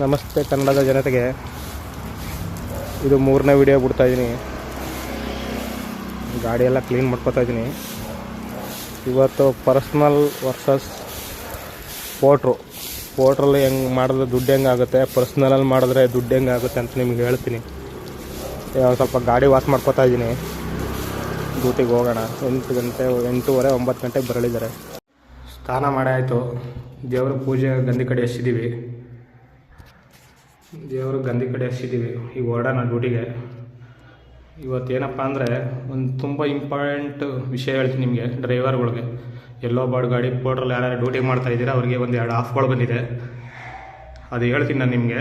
ನಮಸ್ತೆ ಕನ್ನಡದ ಜನತೆಗೆ. ಇದು ಮೂರನೇ ವಿಡಿಯೋ ಬಿಡ್ತಾ ಇದ್ದೀನಿ ಗಾಡಿ ಎಲ್ಲ ಕ್ಲೀನ್ ಮಾಡ್ಕೊತಾ ಇದ್ದೀನಿ ಇವತ್ತು ಪರ್ಸ್ನಲ್ ವರ್ಸಸ್ ಪೋಟ್ರು ಪೋಟ್ರಲ್ಲಿ ಹೆಂಗೆ ಮಾಡಿದ್ರೆ ದುಡ್ಡು ಹೆಂಗಾಗುತ್ತೆ ಪರ್ಸ್ನಲಲ್ಲಿ ಮಾಡಿದ್ರೆ ದುಡ್ಡು ಹೆಂಗೆ ಆಗುತ್ತೆ ಅಂತ ನಿಮ್ಗೆ ಹೇಳ್ತೀನಿ. ಸ್ವಲ್ಪ ಗಾಡಿ ವಾಶ್ ಮಾಡ್ಕೊತಾ ಇದ್ದೀನಿ ಡ್ಯೂಟಿಗೆ ಹೋಗೋಣ. ಎಂಟು ಗಂಟೆ, ಎಂಟೂವರೆ, ಒಂಬತ್ತು ಗಂಟೆಗೆ ಬರಳಿದ್ದಾರೆ ಸ್ನಾನ ಮಾಡೇ ಆಯಿತು. ದೇವರ ಪೂಜೆ ಗಂಧಿ ಕಡೆ ಎಷ್ಟಿದ್ದೀವಿ ದೇವರು ಗಂಧಿ ಕಡೆ ಹಚ್ಚಿದ್ದೀವಿ ಈಗ ಹೊರಡೋಣ ಡ್ಯೂಟಿಗೆ ಇವತ್ತೇನಪ್ಪ ಅಂದರೆ ಒಂದು ತುಂಬ ಇಂಪಾರ್ಟೆಂಟ್ ವಿಷಯ ಹೇಳ್ತೀನಿ ನಿಮಗೆ ಡ್ರೈವರ್ಗಳಿಗೆ ಎಲ್ಲೋ ಬಾಡ್ ಗಾಡಿ ಪೋಟ್ರಲ್ಲಿ ಯಾರ್ಯಾರು ಡ್ಯೂಟಿ ಮಾಡ್ತಾ ಇದ್ದೀರಾ, ಅವ್ರಿಗೆ ಒಂದು ಎರಡು ಆಫ್ಗಳು ಬಂದಿದೆ. ಅದು ಹೇಳ್ತೀನಿ ನಾನು ನಿಮಗೆ.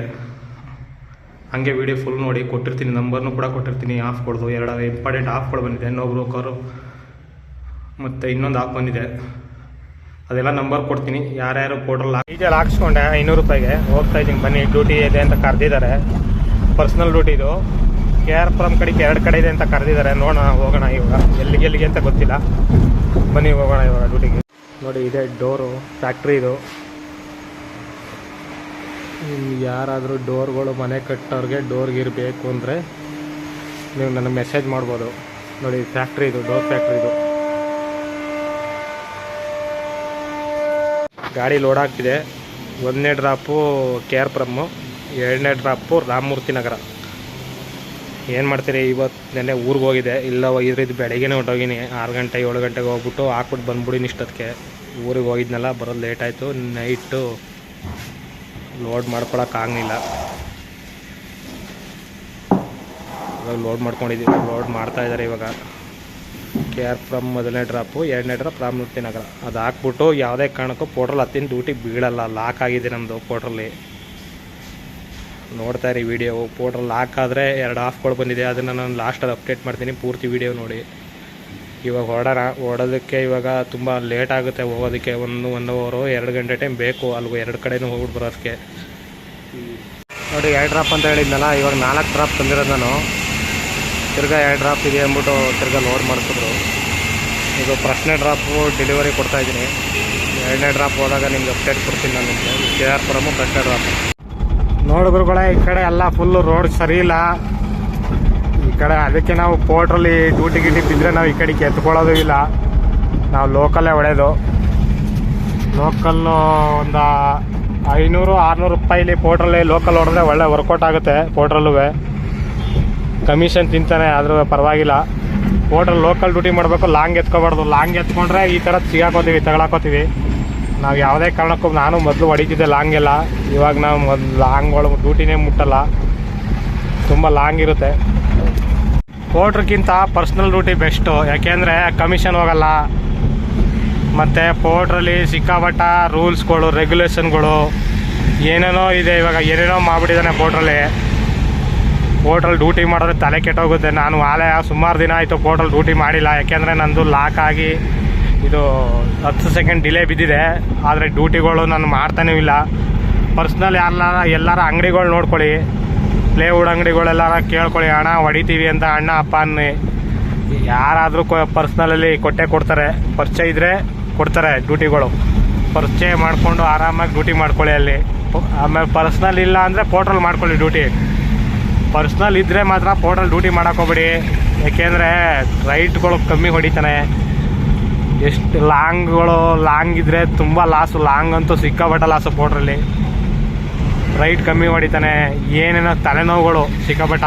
ಹಾಗೆ ವಿಡಿಯೋ ಫುಲ್ ನೋಡಿ ಕೊಟ್ಟಿರ್ತೀನಿ ನಂಬರ್ನು ಕೂಡ ಕೊಟ್ಟಿರ್ತೀನಿ ಆಫ್ಗಳದು ಎರಡು ಇಂಪಾರ್ಟೆಂಟ್ ಆಫ್ಗಳು ಬಂದಿದೆ ನೋ ಬ್ರೋಕರು ಮತ್ತು ಇನ್ನೊಂದು ಆಫ್ ಬಂದಿದೆ. ಅದೆಲ್ಲ ನಂಬರ್ ಕೊಡ್ತೀನಿ. ಯಾರ್ಯಾರು ಪೋರ್ಟಲ್ ಡೀಸೆಲ್ ಹಾಕ್ಸ್ಕೊಂಡೆ, ಐನೂರು ರೂಪಾಯಿಗೆ. ಹೋಗ್ತಾ ಇದ್ದೀನಿ, ಬನ್ನಿ ಡ್ಯೂಟಿ ಇದೆ ಅಂತ ಕರೆದಿದ್ದಾರೆ. ಪರ್ಸ್ನಲ್ ಡ್ಯೂಟಿ ಇದು. ಕೆ ಆರ್ ಪುರಂ ಕಡೆಗೆ ಎರಡು ಕಡೆ ಇದೆ ಅಂತ ಕರೆದಿದ್ದಾರೆ. ನೋಡೋಣ, ಹೋಗೋಣ ಇವಾಗ. ಎಲ್ಲಿಗೆ ಎಲ್ಲಿಗೆ ಅಂತ ಗೊತ್ತಿಲ್ಲ. ಬನ್ನಿ, ಹೋಗೋಣ ಇವಾಗ ಡ್ಯೂಟಿಗೆ ನೋಡಿ, ಇದೆ ಡೋರು ಫ್ಯಾಕ್ಟ್ರಿ ಇದು. ಯಾರಾದರೂ ಡೋರ್ಗಳು ಮನೆ ಕಟ್ಟೋರಿಗೆ ಡೋರ್ಗೆ ಇರಬೇಕು ಅಂದರೆ ನೀವು ನನಗೆ ಮೆಸೇಜ್ ಮಾಡ್ಬೋದು. ನೋಡಿ ಫ್ಯಾಕ್ಟ್ರಿ ಇದು, ಡೋರ್ ಫ್ಯಾಕ್ಟ್ರಿ ಇದು. ಗಾಡಿ ಲೋಡ್ ಆಗ್ತಿದೆ. ಒಂದನೇ ಡ್ರಾಪು ಕೆ ಆರ್ ಪುರಮ್ಮು ಎರಡನೇ ಡ್ರಾಪು ರಾಮಮೂರ್ತಿ ನಗರ. ಏನು ಮಾಡ್ತೀರಿ? ಇವತ್ತು ನೆನ್ನೆ ಊರಿಗೆ ಹೋಗಿದೆ ಇಲ್ಲ ಇದ್ರಿದ್ದು ಬೆಳಗ್ಗೆನೇ ಹೊರಟೋಗಿನಿ. ಆರು ಗಂಟೆ, ಏಳು ಗಂಟೆಗೆ ಹೋಗ್ಬಿಟ್ಟು ಹಾಕ್ಬಿಟ್ಟು ಬಂದ್ಬಿಡಿನಿ ಇಷ್ಟೊತ್ತಿಗೆ ಊರಿಗೆ ಹೋಗಿದ್ನಲ್ಲ, ಬರೋದು ಲೇಟ್ ಆಯಿತು. ನೈಟು ಲೋಡ್ ಮಾಡ್ಕೊಳಕ್ಕಾಗಲಿಲ್ಲ ಇವಾಗ ಲೋಡ್ ಮಾಡ್ಕೊಂಡಿದ್ದೀವಿ ಲೋಡ್ ಮಾಡ್ತಾ ಇದ್ದಾರೆ ಇವಾಗ. ಕೆ ಆರ್ ಫ್ರಮ್ ಮೊದಲನೇ ಡ್ರಾಪು ಎರಡನೇ ಡ್ರಾಪ್ ರಾಮಮೂರ್ತಿ ನಗರ. ಅದು ಹಾಕ್ಬಿಟ್ಟು ಯಾವುದೇ ಕಾರಣಕ್ಕೂ ಪೋಟ್ರಲ್ಲಿ ಹತ್ತಿನ ಡ್ಯೂಟಿ ಬೀಳಲ್ಲ ಲಾಕ್ ಆಗಿದೆ ನಮ್ಮದು ಪೋಟ್ರಲ್ಲಿ ನೋಡ್ತಾ ಇರಿ ವಿಡಿಯೋ ಪೋಟ್ರಲ್ಲಿ ಲಾಕ್ ಆದರೆ ಎರಡು ಆಫ್ಗಳು ಬಂದಿದೆ, ಅದನ್ನು ನಾನು ಲಾಸ್ಟಲ್ಲಿ ಅಪ್ಡೇಟ್ ಮಾಡ್ತೀನಿ, ಪೂರ್ತಿ ವಿಡಿಯೋ ನೋಡಿ. ಇವಾಗ ಹೊರಡೋಣ ಹೊಡೋದಕ್ಕೆ ಇವಾಗ ತುಂಬ ಲೇಟ್ ಆಗುತ್ತೆ ಹೋಗೋದಕ್ಕೆ. ಒಂದು ಒನ್ ಅವರು ಎರಡು ಗಂಟೆ ಟೈಮ್ ಬೇಕು ಅಲ್ಲಿಗೂ ಎರಡು ಕಡೆನೂ ಹೋಗ್ಬಿಟ್ಟು ಬರೋದಕ್ಕೆ. ನೋಡಿ, ಎರಡು ಡ್ರಾಪ್ ಅಂತ ಹೇಳಿದ್ನಲ್ಲ, ಇವಾಗ ನಾಲ್ಕು ಡ್ರಾಪ್ ತಂದಿರೋದು ನಾನು. ತಿರ್ಗಾ ಎರಡು ಡ್ರಾಪ್ ಇದೆ ಅಂದ್ಬಿಟ್ಟು ತಿರ್ಗಾ ಲೋಡ್ ಮಾಡಿಸಿದ್ರು. ಇದು ಪ್ರಶ್ನೆ ಡ್ರಾಪು ಡೆಲಿವರಿ ಕೊಡ್ತಾ ಇದ್ದೀನಿ. ಎರಡನೇ ಡ್ರಾಪ್ ಹೋದಾಗ ನಿಮ್ಗೆ ಅಪ್ಡೇಟ್ ಕೊಡ್ತೀನಿ ನಾನು ನಿಮಗೆ. ಕೆ ಆರ್ ಪುರಮು ಫಸ್ಟ್ನೇ ಡ್ರಾಪ್ ನೋಡಿದ್ರುಗಳೇ ಈ ಕಡೆ ಎಲ್ಲ ಫುಲ್ಲು ರೋಡ್ ಸರಿ ಇಲ್ಲ. ಈ ಕಡೆ ಅದಕ್ಕೆ ನಾವು ಪೋರ್ಟ್ರಲ್ಲಿ ಡ್ಯೂಟಿ ಗಿಟಿ ಬಿದ್ದರೆ ನಾವು ಈ ಕಡೆಗೆ ಎತ್ಕೊಳ್ಳೋದು ಇಲ್ಲ. ನಾವು ಲೋಕಲ್ಲೇ ಹೊಡೆಯೋದು ಲೋಕಲ್ಲು ಒಂದು ಐನೂರು, ಆರುನೂರು ರೂಪಾಯಿಲಿ ಪೋರ್ಟ್ರಲ್ಲಿ ಲೋಕಲ್ ಹೊಡೆದ್ರೆ ಒಳ್ಳೆ ವರ್ಕೌಟ್ ಆಗುತ್ತೆ ಪೋರ್ಟ್ರಲ್ಲೂ ಕಮಿಷನ್ ತಿಂತಾನೆ, ಆದರೂ ಪರವಾಗಿಲ್ಲ. ಹೋಟೆಲ್ ಲೋಕಲ್ ಡ್ಯೂಟಿ ಮಾಡಬೇಕು, ಲಾಂಗ್ ಎತ್ಕೋಬಾರ್ದು. ಲಾಂಗ್ ಎತ್ಕೊಂಡ್ರೆ ಈ ಥರ ಸಿಗಾಕೋತೀವಿ, ತಗೊಳಕೋತೀವಿ. ನಾವು ಯಾವುದೇ ಕಾರಣಕ್ಕೂ, ನಾನು ಮೊದಲು ಹೊಡಿತಿದ್ದೆ ಲಾಂಗ್ ಎಲ್ಲ. ಇವಾಗ ನಾವು ಮೊದಲು ಒಳಗೆ ಡ್ಯೂಟಿನೇ ಮುಟ್ಟಲ್ಲ. ತುಂಬ ಲಾಂಗ್ ಇರುತ್ತೆ. ಪೋಟ್ರಕ್ಕಿಂತ ಪರ್ಸ್ನಲ್ ಡ್ಯೂಟಿ ಬೆಸ್ಟು ಯಾಕೆಂದರೆ ಕಮಿಷನ್ ಹೋಗಲ್ಲ. ಮತ್ತು ಪೋಟ್ರಲ್ಲಿ ಸಿಕ್ಕಾಪಟ್ಟ ರೂಲ್ಸ್ಗಳು ರೆಗ್ಯುಲೇಷನ್ಗಳು ಏನೇನೋ ಇದೆ, ಇವಾಗ ಏನೇನೋ ಮಾಡಿಬಿಟ್ಟಿದ್ದಾನೆ ಪೋಟ್ರಲ್ಲಿ ಪೋರ್ಟಲ್ ಡ್ಯೂಟಿ ಮಾಡಿದ್ರೆ ತಲೆ ಕೆಟ್ಟೋಗುತ್ತೆ. ನಾನು ಆಲೆ ಸುಮಾರು ದಿನ ಆಯಿತು ಪೋರ್ಟಲ್ ಡ್ಯೂಟಿ ಮಾಡಿಲ್ಲ. ಯಾಕೆಂದರೆ ನಂದು ಲಾಕ್ ಆಗಿ ಇದು ಹತ್ತು ಸೆಕೆಂಡ್ ಡಿಲೇ ಬಿದ್ದಿದೆ. ಆದರೆ ಡ್ಯೂಟಿಗಳು ನಾನು ಮಾಡ್ತಾನೂ ಇಲ್ಲ. ಪರ್ಸ್ನಲ್ ಯಾರ ಎಲ್ಲರ ಅಂಗಡಿಗಳು ನೋಡ್ಕೊಳ್ಳಿ. ಪ್ಲೇವುಡ್ ಅಂಗಡಿಗಳೆಲ್ಲಾರ ಕೇಳ್ಕೊಳ್ಳಿ ಹಣ ಹೊಡಿತೀವಿ ಅಂತ ಅಣ್ಣ, ಅಪ್ಪ ಅನ್ನಿ. ಯಾರಾದರೂ ಪರ್ಸ್ನಲಲ್ಲಿ ಕೊಟ್ಟೆ ಕೊಡ್ತಾರೆ. ಪರಿಚಯ ಇದ್ದರೆ ಕೊಡ್ತಾರೆ ಡ್ಯೂಟಿಗಳು. ಪರಿಚಯ ಮಾಡಿಕೊಂಡು ಆರಾಮಾಗಿ ಡ್ಯೂಟಿ ಮಾಡ್ಕೊಳ್ಳಿ ಅಲ್ಲಿ. ಆಮೇಲೆ ಪರ್ಸ್ನಲ್ ಇಲ್ಲ ಅಂದರೆ ಪೋರ್ಟಲ್ ಮಾಡ್ಕೊಳ್ಳಿ ಡ್ಯೂಟಿ. ಪರ್ಸ್ನಲ್ ಇದ್ದರೆ ಮಾತ್ರ ಪೋರ್ಟಲ್ ಡ್ಯೂಟಿ ಮಾಡಕ್ ಹೋಗ್ಬೇಡಿ. ಯಾಕೆಂದರೆ ರೈಟ್ಗಳು ಕಮ್ಮಿ ಹೊಡಿತಾನೆ. ಎಷ್ಟು ಲಾಂಗ್ಗಳು, ಲಾಂಗ್ ಇದ್ದರೆ ತುಂಬ ಲಾಸು ಲಾಂಗ್ ಅಂತೂ ಸಿಕ್ಕಾಪಟ್ಟ ಲಾಸು ಪೋಟ್ರಲ್ಲಿ ರೈಟ್ ಕಮ್ಮಿ ಹೊಡಿತಾನೆ. ಏನೇನೋ ತಲೆನೋವುಗಳು ಸಿಕ್ಕಾಪಟ್ಟ.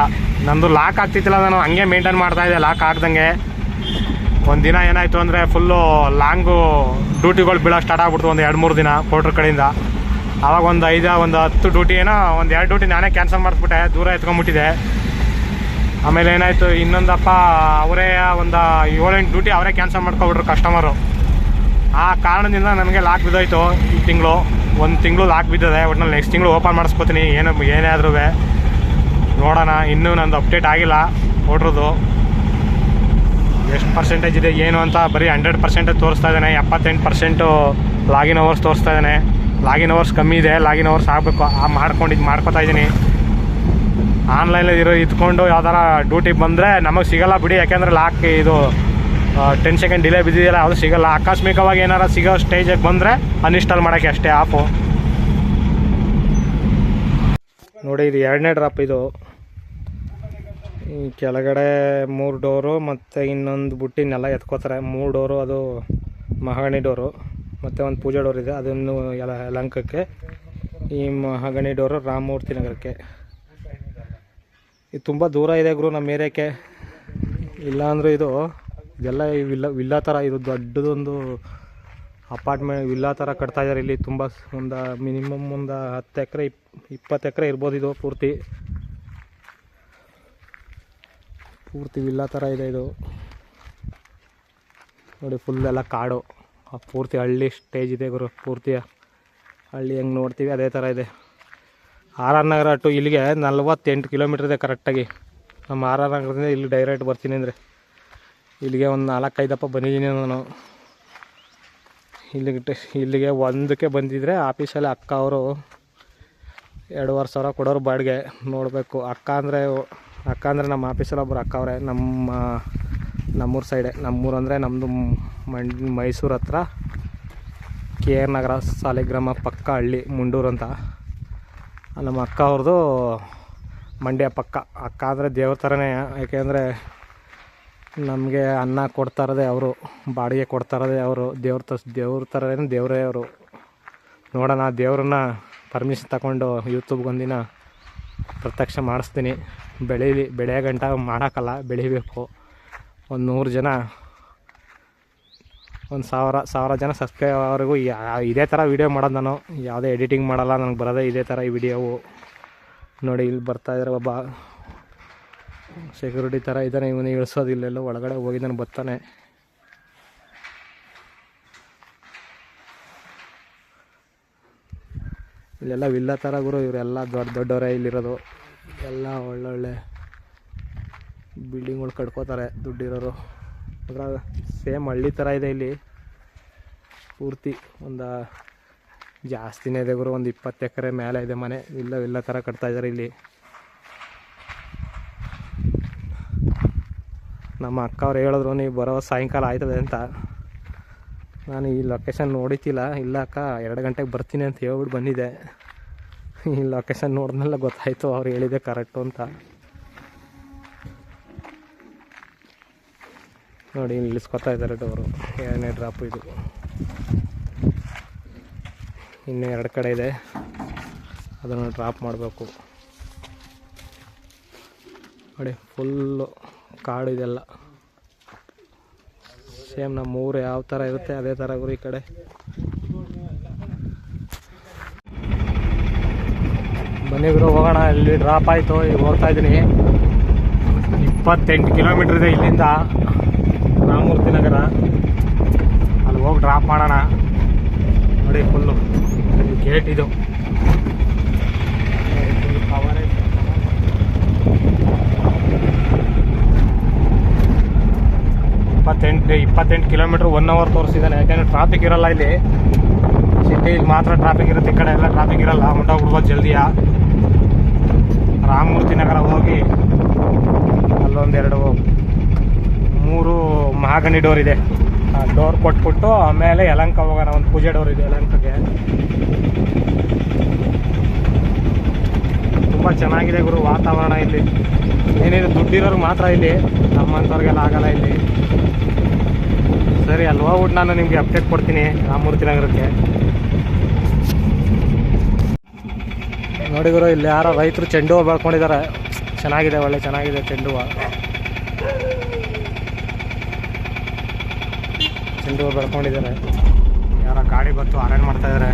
ನಂದು ಲಾಕ್ ಆಗ್ತಿತ್ತಿಲ್ಲ, ನಾನು ಹಂಗೆ ಮೇಂಟೈನ್ ಮಾಡ್ತಾ ಇದ್ದೆ ಲಾಕ್ ಆಗ್ದಂಗೆ. ಒಂದು ದಿನ ಏನಾಯಿತು ಅಂದರೆ ಫುಲ್ಲು ಲಾಂಗು ಡ್ಯೂಟಿಗಳು ಬೀಳೋ ಸ್ಟಾರ್ಟ್ ಆಗ್ಬಿಡ್ತು, ಒಂದು ಎರಡು ಮೂರು ದಿನ ಪೋಟ್ರ್ ಕಡೆಯಿಂದ. ಆವಾಗ ಒಂದು ಐದ, ಒಂದು ಹತ್ತು ಡ್ಯೂಟಿ ಏನೋ, ಒಂದು ಎರಡು ಡ್ಯೂಟಿ ನಾನೇ ಕ್ಯಾನ್ಸಲ್ ಮಾಡಿಸ್ಬಿಟ್ಟೆ, ದೂರ ಎತ್ಕೊಂಡ್ಬಿಟ್ಟಿದೆ. ಆಮೇಲೆ ಏನಾಯಿತು, ಇನ್ನೊಂದಪ್ಪ ಅವರೇ ಒಂದು ಏಳೆಂಟು ಡ್ಯೂಟಿ ಅವರೇ ಕ್ಯಾನ್ಸಲ್ ಮಾಡ್ಕೊಬಿಟ್ರು ಕಸ್ಟಮರು ಆ ಕಾರಣದಿಂದ ನನಗೆ ಲಾಕ್ ಬಿದ್ದೋಯ್ತು ಈ ತಿಂಗಳು. ಒಂದು ತಿಂಗಳು ಲಾಕ್ ಬಿದ್ದಿದೆ ನಾನು ನೆಕ್ಸ್ಟ್ ತಿಂಗಳು ಓಪನ್ ಮಾಡಿಸ್ಕೋತೀನಿ, ಏನು, ಏನೇ ಆದ್ರೂ ನೋಡೋಣ, ಇನ್ನೂ ನಂದು ಅಪ್ಡೇಟ್ ಆಗಿಲ್ಲ ಓಟ್ರದ್ದು ಎಷ್ಟು ಪರ್ಸೆಂಟೇಜ್ ಇದೆ, ಏನು ಅಂತ ಬರೀ ಹಂಡ್ರೆಡ್ ಪರ್ಸೆಂಟೇಜ್ ತೋರಿಸ್ತಾ ಇದ್ದಾನೆ, ಎಪ್ಪತ್ತೆಂಟು ಪರ್ಸೆಂಟು ಲಾಗಿನ್ ಅವರ್ಸ್ ತೋರಿಸ್ತಾ ಇದ್ದಾನೆ. ಲಾಗಿನ್ ಅವರ್ಸ್ ಕಮ್ಮಿ ಇದೆ, ಲಾಗಿನ್ ಅವರ್ಸ್ ಆಗಬೇಕು. ಆ ಇದು ಮಾಡ್ಕೊತಾ ಇದ್ದೀನಿ. ಆನ್ಲೈನಲ್ಲಿ ಇರೋ ಇದ್ಕೊಂಡು ಯಾವ್ದಾರ ಡ್ಯೂಟಿ ಬಂದರೆ ನಮಗೆ ಸಿಗಲ್ಲ ಬಿಡಿ, ಯಾಕೆಂದ್ರೆ ಲಾಕ್ ಇದು ಟೆನ್ ಸೆಕೆಂಡ್ ಡಿಲೇ ಬಿದ್ದಿದೆಯಲ್ಲ, ಅದು ಸಿಗಲ್ಲ. ಆಕಸ್ಮಿಕವಾಗಿ ಏನಾರು ಸಿಗೋ ಸ್ಟೇಜಿಗೆ ಬಂದರೆ ಅನ್ಇನ್ಸ್ಟಾಲ್ ಮಾಡೋಕ್ಕೆ ಅಷ್ಟೇ ಆಪು ನೋಡಿ, ಇದು ಎರಡನೇ ಡ್ರಾಪ್ ಇದು. ಈ ಕೆಳಗಡೆ ಮೂರು ಡೋರು ಮತ್ತು ಇನ್ನೊಂದು ಬುಟ್ಟಿನೆಲ್ಲ ಎತ್ಕೋತಾರೆ. ಮೂರು ಡೋರು ಅದು ಮಹಾಣಿ ಡೋರು ಮತ್ತು ಒಂದು ಪೂಜಾ ಡೋರ್ ಇದೆ, ಅದನ್ನು ಎಲ್ಲ ಯಲಂಕಕ್ಕೆ ಈ ಮಹಾಗಣಿ ಡೋರು ರಾಮಮೂರ್ತಿ ನಗರಕ್ಕೆ. ಇದು ತುಂಬ ದೂರ ಇದೆ ಗುರು ನಮ್ಮ ಏರಿಯಾಕ್ಕೆ. ಇಲ್ಲಾಂದ್ರೆ ಇದು ಇದೆಲ್ಲ ವಿಲ್ಲ ವಿಲ್ಲಾ ಥರ ಇದು ದೊಡ್ಡದೊಂದು ಅಪಾರ್ಟ್ಮೆಂಟ್, ವಿಲ್ಲಾ ಥರ ಕಟ್ತಾ ಇದ್ದಾರೆ ಇಲ್ಲಿ. ತುಂಬ ಒಂದು ಮಿನಿಮಮ್ ಒಂದು ಹತ್ತು ಎಕರೆ, ಇಪ್ ಇಪ್ಪತ್ತು ಎಕರೆ ಇರ್ಬೋದು ಇದು ಪೂರ್ತಿ. ಪೂರ್ತಿ ವಿಲ್ಲಾ ಥರ ಇದೆ ಇದು. ನೋಡಿ ಫುಲ್ ಎಲ್ಲ ಕಾಡು. ಪೂರ್ತಿ ಹಳ್ಳಿ ಸ್ಟೇಜ್ ಇದೆ ಗುರು, ಪೂರ್ತಿ ಹಳ್ಳಿ ಹೆಂಗೆ ನೋಡ್ತೀವಿ ಅದೇ ಥರ ಇದೆ. ಆರ್ ಆರ್ ನಗರ ಟು ಇಲ್ಲಿಗೆ ನಲ್ವತ್ತೆಂಟು ಕಿಲೋಮೀಟ್ರ್ ಇದೆ ಕರೆಕ್ಟಾಗಿ ನಮ್ಮ ಆರ್ ಆರ್ ನಗರದಿಂದ ಇಲ್ಲಿ ಡೈರೆಕ್ಟ್ ಬರ್ತೀನಿ ಅಂದರೆ. ಇಲ್ಲಿಗೆ ಒಂದು ನಾಲ್ಕೈದಪ್ಪ ಬಂದಿದ್ದೀನಿ ನಾನು. ಇಲ್ಲಿಗೆ ಇಲ್ಲಿಗೆ ಒಂದಕ್ಕೆ ಬಂದಿದ್ದರೆ ಆಫೀಸಲ್ಲಿ ಅಕ್ಕ ಅವರು ಎರಡೂವರೆ ಸಾವಿರ ಕೊಡೋರು ಬಾಡಿಗೆ ನೋಡಬೇಕು. ಅಕ್ಕ ಅಂದರೆ ಅಕ್ಕ ಅಂದರೆ ನಮ್ಮ ಆಫೀಸಲ್ಲಿ ಒಬ್ಬರು ಅಕ್ಕ ಅವರೇ. ನಮ್ಮ ನಮ್ಮೂರು ಸೈಡೆ ನಮ್ಮೂರು ಅಂದರೆ ನಮ್ಮದು ಮಂಡ್, ಮೈಸೂರು ಹತ್ರ. ಕೆ ಆರ್ ನಗರ, ಸಾಲಿಗ್ರಾಮ, ಪಕ್ಕ, ಹಳ್ಳಿ, ಮುಂಡೂರು ಅಂತ. ನಮ್ಮ ಅಕ್ಕ ಅವ್ರದ್ದು ಮಂಡ್ಯ ಪಕ್ಕ. ಅಕ್ಕ ಅಂದರೆ ದೇವ್ರ ಥರನೇ ನಮಗೆ ಅನ್ನ ಕೊಡ್ತಾ ಇರೋದೇ ಅವರು, ಬಾಡಿಗೆ ಕೊಡ್ತಾ ಇರೋದೇ ಅವರು, ದೇವ್ರ ತ ದೇವ್ರ ಥರನೇ ದೇವರೇ ಅವರು. ನೋಡೋಣ, ದೇವ್ರನ್ನ ಪರ್ಮಿಷನ್ ತಗೊಂಡು ಯೂಟ್ಯೂಬ್ಗೆ ಒಂದಿನ ಪ್ರತ್ಯಕ್ಷ ಮಾಡಿಸ್ತೀನಿ. ಬೆಳೀಲಿ ಬೆಳೆಯ ಗಂಟ ಮಾಡೋಕ್ಕಲ್ಲ, ಬೆಳಿಬೇಕು. ಒಂದು ನೂರು ಜನ, ಒಂದು ಸಾವಿರ ಸಾವಿರ ಜನ ಸಬ್ಸ್ಕ್ರೈಬರ್ವರೆಗೂ ಇದೇ ಥರ ವೀಡಿಯೋ ಮಾಡೋದು ನಾನು. ಯಾವುದೇ ಎಡಿಟಿಂಗ್ ಮಾಡಲ್ಲ ನನಗೆ ಬರೋದೇ ಇದೇ ಥರ ಈ ವಿಡಿಯೋವು ನೋಡಿ, ಇಲ್ಲಿ ಬರ್ತಾ ಇದ್ದಾರೆ ಒಬ್ಬ ಸೆಕ್ಯೂರಿಟಿ ಥರ ಇದ್ದಾನೆ ಇವನು ಇಳಿಸೋದಿಲ್ಲೆಲ್ಲೋ ಒಳಗಡೆ ನಾನು ಬರ್ತಾನೆ. ಇಲ್ಲೆಲ್ಲ ವಿಲ್ಲ ಥರ ಗುರು, ಇವರೆಲ್ಲ ದೊಡ್ಡ, ದೊಡ್ಡವರೇ ಇಲ್ಲಿರೋದು. ಎಲ್ಲ ಒಳ್ಳೊಳ್ಳೆ ಬಿಲ್ಡಿಂಗ್ಗಳು ಕಟ್ಕೋತಾರೆ ದುಡ್ಡಿರೋರು. ಅದ್ರಾಗ ಸೇಮ್ ಹಳ್ಳಿ ಥರ ಇದೆ ಇಲ್ಲಿ. ಪೂರ್ತಿ ಒಂದು ಜಾಸ್ತಿನೇ ಇದೆ ಗುರು, ಒಂದು ಇಪ್ಪತ್ತು ಎಕರೆ ಮೇಲೆ ಇದೆ ಮನೆ. ಇಲ್ಲ ಇಲ್ಲ ಥರ ಕಟ್ತಾ ಇದ್ದಾರೆ ಇಲ್ಲಿ. ನಮ್ಮ ಅಕ್ಕ ಅವ್ರು ಹೇಳಿದ್ರು ನೀವು ಬರೋ ಸಾಯಂಕಾಲ ಆಯ್ತದೆ ಅಂತ. ನಾನು ಈ ಲೊಕೇಶನ್ ನೋಡಿತಿಲ್ಲ. ಇಲ್ಲ ಅಕ್ಕ, ಎರಡು ಗಂಟೆಗೆ ಬರ್ತೀನಿ ಅಂತ ಹೇಳ್ಬಿಟ್ಟು ಬಂದಿದ್ದೆ. ಈ ಲೊಕೇಶನ್ ನೋಡಿದ್ಮೇಲೆ ಗೊತ್ತಾಯಿತು ಅವ್ರು ಹೇಳಿದೆ ಕರೆಕ್ಟು ಅಂತ. ನೋಡಿ, ನಿಲ್ಲಿಸ್ಕೊತಾ ಇದ್ದಾರೆ ಡೋರು. ಏನೇ ಡ್ರಾಪ್ ಇದು. ಇನ್ನೂ ಎರಡು ಕಡೆ ಇದೆ. ಅದನ್ನು ಡ್ರಾಪ್ ಮಾಡಬೇಕು. ನೋಡಿ ಫುಲ್ಲು ಕಾಡು ಇದೆಲ್ಲ. ಸೇಮ್ ನಮ್ಮ ಊರು ಯಾವ ಥರ ಇರುತ್ತೆ, ಅದೇ ಥರ ಗುರು ಈ ಕಡೆ. ಗುರು, ಹೋಗೋಣ. ಇಲ್ಲಿ ಡ್ರಾಪ್ ಆಯಿತು, ಈಗ ಹೋಗ್ತಾ ಇದ್ದೀನಿ. ಇಪ್ಪತ್ತೆಂಟು ಕಿಲೋಮೀಟ್ರ್ ಇದೆ ಇಲ್ಲಿಂದ. ರಾಮಮೂರ್ತಿ ನಗರ. ಅಲ್ಲಿ ಹೋಗಿ ಡ್ರಾಪ್ ಮಾಡೋಣ. ನೋಡಿ ಫುಲ್ಲು ಗೇಟ್ ಇದು. ಇಪ್ಪತ್ತೆಂಟು ಇಪ್ಪತ್ತೆಂಟು ಕಿಲೋಮೀಟ್ರ್ ಒನ್ ಅವರ್ ತೋರಿಸಿದ್ದಾನೆ. ಯಾಕೆಂದರೆ ಟ್ರಾಫಿಕ್ ಇರಲ್ಲ ಇಲ್ಲಿ. ಸಿಟಿಲಿ ಮಾತ್ರ ಟ್ರಾಫಿಕ್ ಇರುತ್ತೆ, ಈ ಕಡೆ ಎಲ್ಲ ಟ್ರಾಫಿಕ್ ಇರಲ್ಲ. ಹೊಂಟೋಗ್ಬಿಡ್ಬೋದು ಜಲ್ದಿಯ ರಾಮಮೂರ್ತಿ ನಗರ ಹೋಗಿ ಅಲ್ಲೊಂದೆರಡು ಮೂರು ಮಹಾಗಣಿ ಡೋರ್ ಇದೆ. ಡೋರ್ ಕೊಟ್ಬಿಟ್ಟು ಆಮೇಲೆ ಯಲಂಕ ಹೋಗೋಣ, ಒಂದು ಪೂಜೆ ಡೋರ್ ಇದೆ ಯಲಂಕಗೆ ತುಂಬ ಚೆನ್ನಾಗಿದೆ ಗುರು ವಾತಾವರಣ ಇಲ್ಲಿ. ಏನಿದೆ ದುಡ್ಡಿರೋರು ಮಾತ್ರ ಇಲ್ಲಿ, ನಮ್ಮಂಥವ್ರಿಗೆಲ್ಲ ಆಗಲ್ಲ ಇಲ್ಲಿ. ಸರಿ ಅಲ್ಲಿ ಹೋಗ್ಬಿಟ್ಟು ನಾನು ನಿಮಗೆ ಅಪ್ಡೇಟ್ ಕೊಡ್ತೀನಿ ರಾಮಮೂರ್ತಿ ನಗರಕ್ಕೆ. ನೋಡಿ ಗುರು, ಇಲ್ಲಿ ಯಾರೋ ರೈತರು ಚೆಂಡು ಹೂವು ಬೆಳ್ಕೊಂಡಿದ್ದಾರೆ. ಚೆನ್ನಾಗಿದೆ, ಒಳ್ಳೆ ಚೆನ್ನಾಗಿದೆ ಚೆಂಡು ಹೂವು. ಚೆಂಡು ಬೆಳ್ಕೊಂಡಿದ್ದಾರೆ. ಯಾರೋ ಗಾಡಿ ಬಂತು ಮಾಡ್ತಾ ಇದ್ದಾರೆ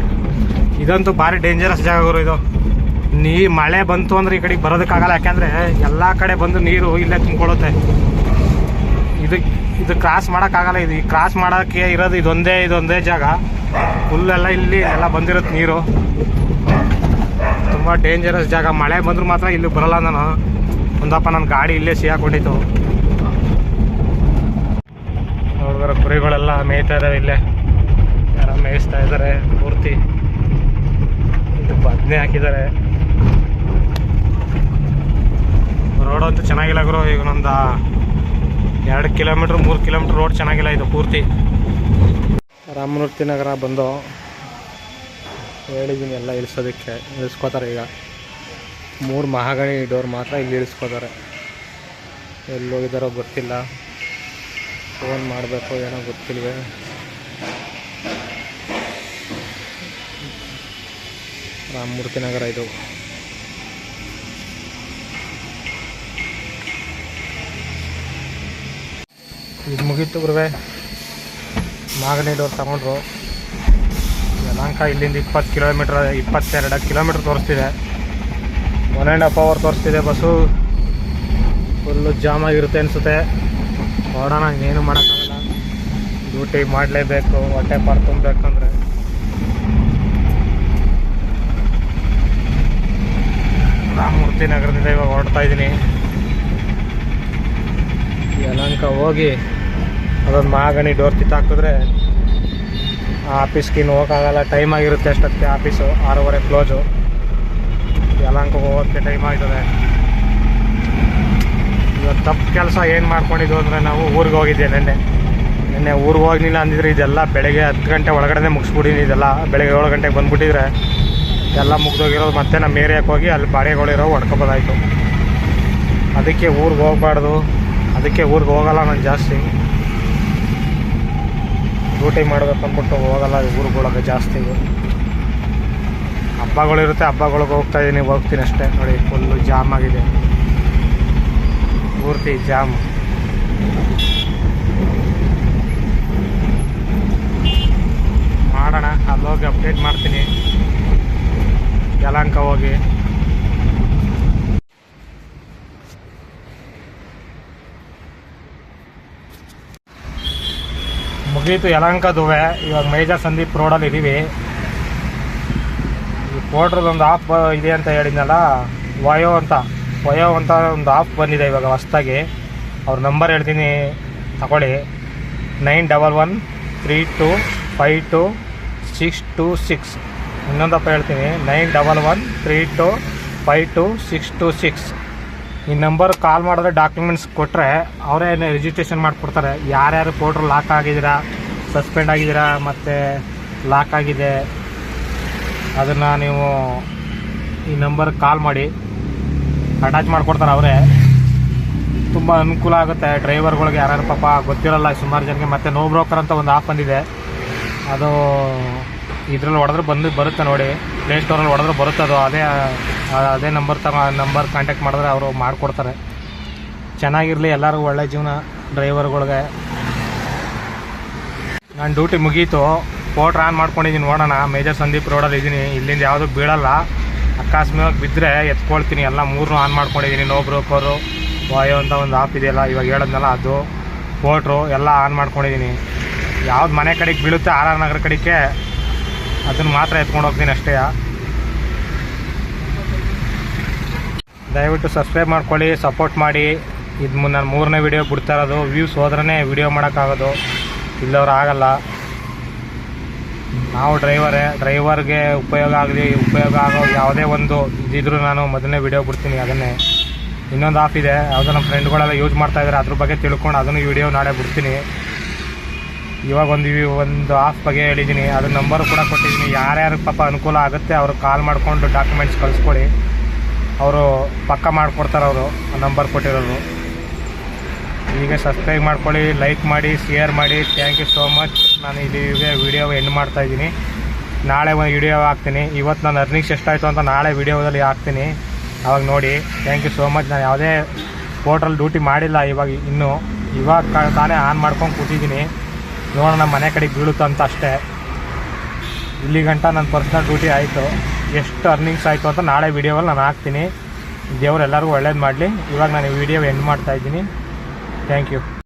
ಇದಂತೂ ಭಾರಿ ಡೇಂಜರಸ್ ಜಾಗ ಗುರು ಇದು. ನೀ ಮಳೆ ಬಂತು ಅಂದ್ರೆ ಈ ಕಡೆಗೆ ಬರೋದಕ್ಕಾಗಲ್ಲ, ಯಾಕೆಂದ್ರೆ ಎಲ್ಲ ಕಡೆ ಬಂದು ನೀರು ಇಲ್ಲೇ ತುಂಬಿಕೊಳ್ಳುತ್ತೆ. ಇದು ಇದು ಕ್ರಾಸ್ ಮಾಡೋಕ್ಕಾಗಲ್ಲ, ಇದು ಈ ಕ್ರಾಸ್ ಮಾಡೋಕ್ಕೆ ಇರೋದು ಇದೊಂದೇ ಇದೊಂದೇ ಜಾಗ. ಫುಲ್ ಎಲ್ಲ ಇಲ್ಲಿ, ಎಲ್ಲ ಬಂದಿರುತ್ತೆ ನೀರು. ತುಂಬ ಡೇಂಜರಸ್ ಜಾಗ. ಮಳೆ ಬಂದರೂ ಮಾತ್ರ ಇಲ್ಲಿ ಬರಲ್ಲ ನಾನು. ಒಂದಪ್ಪ ನನ್ನ ಗಾಡಿ ಇಲ್ಲೇ ಸಿಗಾಕೊಂಡಿತ್ತು ನೋಡಿದ್ರೆ ಕುರಿಗಳೆಲ್ಲ ಮೇಯ್ತಾ ಇದಾವೆ ಇಲ್ಲೇ. ಯಾರ ಮೇಯಿಸ್ತಾ ಇದ್ದಾರೆ ಪೂರ್ತಿ ಇದು ಬದನೆ ಹಾಕಿದ್ದಾರೆ ರೋಡ್ ಅಂತೂ ಚೆನ್ನಾಗಿಲ್ಲ ಗುರು, ಈಗ ಒಂದು ಎರಡು ಕಿಲೋಮೀಟ್ರ್, ಮೂರು ಕಿಲೋಮೀಟ್ರ್ ರೋಡ್ ಚೆನ್ನಾಗಿಲ್ಲ ಇದು ಪೂರ್ತಿ. ರಾಮಮೂರ್ತಿ ನಗರ ಬಂದು ಹೇಳಿದ್ದೀನಿ ಎಲ್ಲ ಇಳಿಸೋದಕ್ಕೆ, ಇಳಿಸ್ಕೋತಾರೆ ಈಗ. ಮೂರು ಮಹಾಗಣಿ ಡೋರ್ ಮಾತ್ರ ಇಲ್ಲಿ ಇಳಿಸ್ಕೋತಾರೆ. ಎಲ್ಲಿ ಹೋಗಿದಾರೋ ಗೊತ್ತಿಲ್ಲ. ಫೋನ್ ಮಾಡಬೇಕು ಏನೋ ಗೊತ್ತಿಲ್ವೇ. ರಾಮಮೂರ್ತಿ ನಗರ ಇದು. ಇದು ಮುಗೀತು ಗುರುವೆ. ಮಾಗನೇ ಡೋರ್ ತಗೊಂಡ್ರು. ಯಲಂಕ ಇಲ್ಲಿಂದ ಇಪ್ಪತ್ತು ಕಿಲೋಮೀಟ್ರ್, ಇಪ್ಪತ್ತೆರಡು ಕಿಲೋಮೀಟ್ರ್ ತೋರಿಸ್ತಿದೆ. ಒನ್ ಆ್ಯಂಡ್ ಹಾಫ್ ಅವರ್ ತೋರಿಸ್ತಿದೆ ಬಸ್ಸು. ಫುಲ್ಲು ಜಾಮ್ ಆಗಿರುತ್ತೆ ಅನಿಸುತ್ತೆ. ನೋಡೋಣ ಏನು ಮಾಡೋಕ್ಕಾಗಲ್ಲ. ಡ್ಯೂಟಿ ಮಾಡಲೇಬೇಕು, ಹೊಟ್ಟೆ ಪಾರ್ ತುಂಬಬೇಕಂದ್ರೆ. ರಾಮಮೂರ್ತಿ ನಗರದಿಂದ ಇವಾಗ ಹೊರಡ್ತಾ ಇದ್ದೀನಿ. ಯಲಹಂಕ ಹೋಗಿ ಅದೊಂದು ಮಾಗಣಿ ಡೋರ್ ಕಿತ್ತಾಕಿದ್ರೆ ಆ ಆಫೀಸ್ಗೆ ಇನ್ನು ಹೋಗೋಕ್ಕಾಗಲ್ಲ. ಟೈಮ್ ಆಗಿರುತ್ತೆ ಅಷ್ಟೊತ್ತಿಗೆ ಆಫೀಸು ಆರೂವರೆ ಕ್ಲೋಸು ಯಲಹಂಕ ಹೋಗೋಕ್ಕೆ ಟೈಮ್ ಆಗ್ತದೆ ಇವತ್ತು ತಪ್ಪು ಕೆಲಸ ಏನು ಮಾಡ್ಕೊಂಡಿದ್ದು ಅಂದರೆ ನಾವು ಊರಿಗೆ ಹೋಗಿದ್ದೆ ನೆನ್ನೆ. ನಿನ್ನೆ ಊರಿಗೆ ಹೋಗ್ಲಿಲ್ಲ ಅಂದಿದ್ರೆ ಇದೆಲ್ಲ ಬೆಳಗ್ಗೆ ಹತ್ತು ಗಂಟೆ ಒಳಗಡೆ ಮುಗಿಸ್ಬಿಟ್ಟಿನಿ ಇದೆಲ್ಲ. ಬೆಳಗ್ಗೆ ಏಳು ಗಂಟೆಗೆ ಬಂದುಬಿಟ್ಟಿದ್ರೆ ಎಲ್ಲ ಮುಗ್ದೋಗಿರೋದು ಮತ್ತೆ ನಮ್ಮ ಏರಿಯಾಕ್ಕೆ ಹೋಗಿ ಅಲ್ಲಿ ಬಾಡಿಗೆಗಳಿರೋ ಹೊಡ್ಕೊಬೋದಾಯಿತು. ಅದಕ್ಕೆ ಊರಿಗೆ ಹೋಗಬಾರ್ದು. ಅದಕ್ಕೆ ಊರಿಗೆ ಹೋಗಲ್ಲ ನಾನು ಜಾಸ್ತಿ. ಡ್ಯೂಟಿ ಮಾಡಬೇಕು ಹೋಗಲ್ಲ ಊರುಗಳಿಗೆ ಜಾಸ್ತಿ. ಹಬ್ಬಗಳಿರುತ್ತೆ, ಹಬ್ಬಗಳಿಗೆ ಹೋಗ್ತಾ ಇದ್ದೀನಿ ಹೋಗ್ತೀನಿ ಅಷ್ಟೇ. ನೋಡಿ ಫುಲ್ಲು ಜಾಮ್ ಆಗಿದೆ. ಪೂರ್ತಿ ಜಾಮ್. ಮಾಡೋಣ ಅಲ್ಲೋಗಿ ಅಪ್ಡೇಟ್ ಮಾಡ್ತೀನಿ. ಯಲಹಂಕ ಹೋಗಿ. ಮುಗೀತು ಯಲಹಂಕದುವೆ ಇವಾಗ ಮೇಜರ್ ಸಂದೀಪ್ ರೋಡಲ್ಲಿ ಇದ್ದೀವಿ ಈ ಪೋಟ್ರದೊಂದು ಆಪ್ ಇದೆ ಅಂತ ಹೇಳಿದ್ನಲ್ಲ ವಯೋ ಅಂತ. ವಯೋ ಅಂತ ಒಂದು ಆಫ್ ಬಂದಿದೆ ಇವಾಗ ಹೊಸ್ದಾಗಿ. ಅವ್ರ ನಂಬರ್ ಹೇಳ್ತೀನಿ, ತಗೊಳ್ಳಿ. Nine double one three two five two six two six. ಇನ್ನೊಂದಪ್ಪ ಹೇಳ್ತೀನಿ, nine double one three two five two six two six. ಈ ನಂಬರ್ ಕಾಲ್ ಮಾಡಿದ್ರೆ ಡಾಕ್ಯುಮೆಂಟ್ಸ್ ಕೊಟ್ಟರೆ ಅವರೇ ರಿಜಿಸ್ಟ್ರೇಷನ್ ಮಾಡಿಕೊಡ್ತಾರೆ. ಯಾರ್ಯಾರು ಪೋಟ್ರ್ ಲಾಕ್ ಆಗಿದ್ದೀರಾ, ಸಸ್ಪೆಂಡ್ ಆಗಿದ್ದೀರಾ, ಮತ್ತು ಲಾಕ್ ಆಗಿದೆ, ಅದನ್ನು ನೀವು ಈ ನಂಬರ್ಗೆ ಕಾಲ್ ಮಾಡಿ. ಅಟ್ಯಾಚ್ ಮಾಡಿಕೊಡ್ತಾರೆ ಅವರೇ. ತುಂಬ ಅನುಕೂಲ ಆಗುತ್ತೆ. ಡ್ರೈವರ್ಗಳಿಗೆ ಯಾರ್ಯಾರು ಪಾಪ ಗೊತ್ತಿರಲ್ಲ, ಸುಮಾರು ಜನಕ್ಕೆ ಮತ್ತೆ ನೋ ಬ್ರೋಕರ್ ಅಂತ ಒಂದು ಆಪ್ ಬಂದಿದೆ. ಅದು ಇದ್ರಲ್ಲಿ ಹೊಡೆದ್ರೆ ಬಂದು ಬರುತ್ತೆ ನೋಡಿ. ಪ್ಲೇಸ್ಟೋರಲ್ಲಿ ಹೊಡೆದ್ರೆ ಬರುತ್ತೆ ಅದು. ಅದೇ ಅದೇ ನಂಬರ್ ತಗ ನಂಬರ್ ಕಾಂಟ್ಯಾಕ್ಟ್ ಮಾಡಿದ್ರೆ ಅವರು ಮಾಡಿಕೊಡ್ತಾರೆ. ಚೆನ್ನಾಗಿರಲಿ, ಎಲ್ಲರಿಗೂ ಒಳ್ಳೆ ಜೀವನ ಡ್ರೈವರ್ಗಳಿಗೆ ನಾನು ಡ್ಯೂಟಿ ಮುಗೀತು. ಪೋಟ್ರ್ ಆನ್ ಮಾಡ್ಕೊಂಡಿದ್ದೀನಿ ನೋಡೋಣ. ಮೇಜರ್ ಸಂದೀಪ್ ರೋಡಲ್ಲಿ ಇದ್ದೀನಿ ಇಲ್ಲಿಂದ ಯಾವುದೂ ಬೀಳಲ್ಲ. ಅಕಸ್ಮಾತ್ ಬಿದ್ದರೆ ಎತ್ಕೊಳ್ತೀನಿ, ಎಲ್ಲ ಮೂರನ್ನೂ ಆನ್ ಮಾಡ್ಕೊಂಡಿದ್ದೀನಿ ನೋ ಬ್ರೋಕರು ವಾಯೋ ಅಂತ ಒಂದು ಆಪ್ ಇದೆಯಲ್ಲ, ಇವಾಗ ಹೇಳೋದ್ನಲ್ಲ ಅದು ಪೋಟ್ರು ಎಲ್ಲ ಆನ್ ಮಾಡ್ಕೊಂಡಿದ್ದೀನಿ ಯಾವ್ದು ಮನೆ ಕಡೆಗೆ ಬೀಳುತ್ತೆ, ಆರ್ ಆರ್ ನಗರ ಕಡೆಗೆ, ಅದನ್ನು ಮಾತ್ರ ಎತ್ಕೊಂಡು ಹೋಗ್ತೀನಿ ಅಷ್ಟೇ. ದಯವಿಟ್ಟು ಸಬ್ಸ್ಕ್ರೈಬ್ ಮಾಡ್ಕೊಳ್ಳಿ ಸಪೋರ್ಟ್ ಮಾಡಿ. ಇದು ನಾನು ಮೂರನೇ ವೀಡಿಯೋ ಬಿಡ್ತಾ ಇರೋದು ವ್ಯೂಸ್ ಹೋದ್ರೇ ವಿಡಿಯೋ ಮಾಡೋಕ್ಕಾಗೋದು. ಇಲ್ಲವ್ರು ಆಗಲ್ಲ. ನಾವು ಡ್ರೈವರೇ ಡ್ರೈವರ್ಗೆ ಉಪಯೋಗ ಆಗಲಿ, ಉಪಯೋಗ ಆಗೋ ಯಾವುದೇ ಒಂದು ಇದಿದ್ರು ನಾನು ಮೊದಲನೇ ವಿಡಿಯೋ ಬಿಡ್ತೀನಿ ಅದನ್ನೇ. ಇನ್ನೊಂದು ಆಫ್ ಇದೆ, ಯಾವುದೋ ನಮ್ಮ ಫ್ರೆಂಡ್ಗಳೆಲ್ಲ ಯೂಸ್ ಮಾಡ್ತಾ ಇದ್ದಾರೆ ಅದ್ರ ಬಗ್ಗೆ ತಿಳ್ಕೊಂಡು ಅದನ್ನು ವಿಡಿಯೋ ನಾಳೆ ಬಿಡ್ತೀನಿ. ಇವಾಗ ಒಂದು ಒಂದು ಆಫ್ ಬಗ್ಗೆ ಹೇಳಿದ್ದೀನಿ, ಅದ್ರ ನಂಬರ್ ಕೂಡ ಕೊಟ್ಟಿದ್ದೀನಿ. ಯಾರ್ಯಾರು ಪಾಪ ಅನುಕೂಲ ಆಗುತ್ತೆ, ಅವರು ಕಾಲ್ ಮಾಡಿಕೊಂಡು ಡಾಕ್ಯುಮೆಂಟ್ಸ್ ಕಳಿಸ್ಕೊಡಿ. ಅವರು ಪಕ್ಕ ಮಾಡಿಕೊಡ್ತಾರೆ ಅವರು ನಂಬರ್ ಕೊಟ್ಟಿರೋರು. ಈಗ ಸಬ್ಸ್ಕ್ರೈಬ್ ಮಾಡ್ಕೊಳ್ಳಿ ಲೈಕ್ ಮಾಡಿ ಶೇರ್ ಮಾಡಿ. ಥ್ಯಾಂಕ್ ಯು ಸೋ ಮಚ್ ನಾನು ಇಲ್ಲಿಗೆ ವೀಡಿಯೋ ಎಂಡ್ ಮಾಡ್ತಾ ಇದ್ದೀನಿ. ನಾಳೆ ಒಂದು ವಿಡಿಯೋ ಹಾಕ್ತೀನಿ. ಇವತ್ತು ನಾನು ಅರ್ನಿಂಗ್ಸ್ ಎಷ್ಟಾಯಿತು ಅಂತ ನಾಳೆ ವಿಡಿಯೋದಲ್ಲಿ ಹಾಕ್ತೀನಿ. ಅವಾಗ ನೋಡಿ. ಥ್ಯಾಂಕ್ ಯು ಸೋ ಮಚ್ ನಾನು ಯಾವುದೇ ಪೋರ್ಟಲ್ ಡ್ಯೂಟಿ ಮಾಡಿಲ್ಲ ಇವಾಗ ಇನ್ನೂ. ಇವಾಗ ತಾನೇ ಆನ್ ಮಾಡ್ಕೊಂಡು ಕೂತಿದ್ದೀನಿ. ನೋಡೋಣ ಮನೆ ಕಡೆಗೆ ಬೀಳುತ್ತಂತ ಅಷ್ಟೇ. ಇಲ್ಲಿ ಗಂಟ ನನ್ನ ಪರ್ಸ್ನಲ್ ಡ್ಯೂಟಿ ಆಯಿತು. ಎಷ್ಟು ಅರ್ನಿಂಗ್ಸ್ ಆಯಿತು ಅಂತ ನಾಳೆ ವಿಡಿಯೋದಲ್ಲಿ ನಾನು ಹಾಕ್ತೀನಿ. ದೇವ್ರು ಎಲ್ಲರಿಗೂ ಒಳ್ಳೇದು ಮಾಡಲಿ. ಇವಾಗ ನಾನು ವಿಡಿಯೋ ಎಂಡ್ ಮಾಡ್ತಾ ಇದ್ದೀನಿ ಥ್ಯಾಂಕ್ ಯು